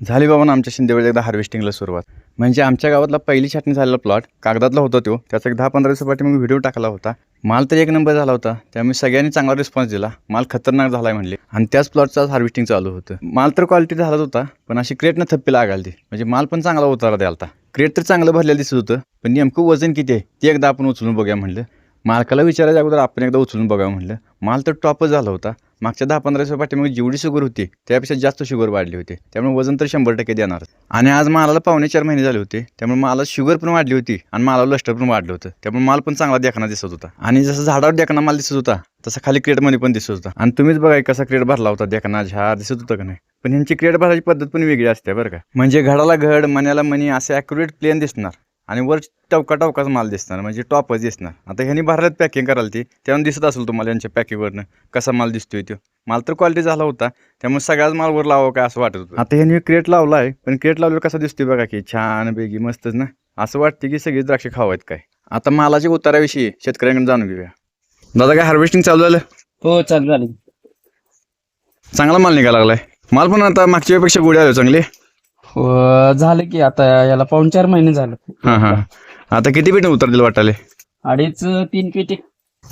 झाली बाबा ना आमच्या शिंदेवेळी एकदा हार्वेस्टिंगला सुरुवात. म्हणजे आमच्या गावातला पहिली छाटणी झालेला प्लॉट कागदातला होता तो. त्याचा एक दहा पंधरा दिवसापाठी मग व्हिडिओ टाकला होता. माल तर एक नंबर झाला होता. त्यामुळे सगळ्यांनी चांगला रिस्पॉन्स दिला. माल खतरनाक झाला आहे म्हणले. आणि त्याच प्लॉटचं हार्वेस्टिंग चालू होतं. माल तर क्वालिटी झालाच होता. पण अशी क्रेटनं थप्पी लागालती. म्हणजे माल पण चांगला उतारा द्यालता क्रेट तर चांगलं भरलेलं दिसत होतं. पण नेमकं वजन किती आहे? ते एकदा आपण उचलून बघूया म्हणलं. मालकाला विचारायच्या अगोदर आपण एकदा उचलून बघा म्हणलं. माल तर टॉपच झाला होता. मागच्या दहा पंधरा दिवसा पाठीमागे जेवढी शुगर होती त्यापेक्षा जास्त शुगर वाढली होती. त्यामुळे वजन तर शंभर टक्के देणार. आणि आज मालाला पावणे चार महिने झाले होते. त्यामुळे मला शुगर पण वाढली होती आणि मला लष्टर पण वाढलं होतं. त्यामुळे माल पण चांगला देखना दिसत होता. आणि जसं झाडावर देखना माल दिसत होता तसा खाली क्रेटमध्ये पण दिसत होता. आणि तुम्हीच बघा कसा क्रेट भरला होता देखना झाड दिसत होतं का नाही? पण ह्यांची क्रेट भरायची पद्धत पण वेगळी असते बरं का. म्हणजे घडाला घड मण्याला मनी असे ॲक्युरेट प्लेन दिसणार. आणि वर टवका टवकाच माल दिसणार म्हणजे टॉपच दिसणार. आता ह्यांनी भारत पॅकिंग कराल ती त्यामुळे दिसत असेल तुम्हाला यांच्या पॅकिंगवरनं कसा माल दिसतोय तो. माल तर क्वालिटी झाला होता त्यामुळे सगळ्याच माल वर लावावं काय असं वाटत होतं. आता ह्यांनी क्रेट लावला आहे पण क्रेट लावल्यावर कसा दिसतोय बघा की छान बेगी मस्तच ना. असं वाटतं की सगळी द्राक्ष खावायत काय. आता मालाच्या उताराविषयी शेतकऱ्यांकडे जाणून घेऊया. दादा काय हार्वेस्टिंग चालू झालं? हो चालू झाली. चांगला माल निघायला लागलाय. माल पण आता मागच्या पेक्षा गोडी आले चांगले. झालं की आता याला पाऊन चार महिने झालं. हां हां. आता किती पेटी उतर दिलं वाटाले? अडीच तीन पेटी.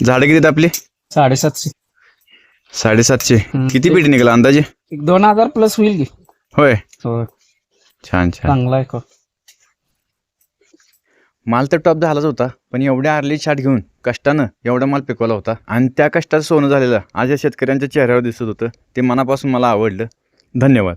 झाडं किती आहेत आपली? साडेसातशे. साडेसातशे. हम्म. किती पेटी निघाला अंदाजे? एक दोन हजार प्लस होईल की. होय. हो छान छान. चांगला आहे का माल तर टॉप झालाच होता पण एवढ्या आरली छाट घेऊन कष्टानं एवढा माल पिकवला होता. आणि त्या कष्टाचं सोनं झालेलं आज या शेतकऱ्यांच्या चेहऱ्यावर दिसत होतं. ते मनापासून मला आवडलं. धन्यवाद.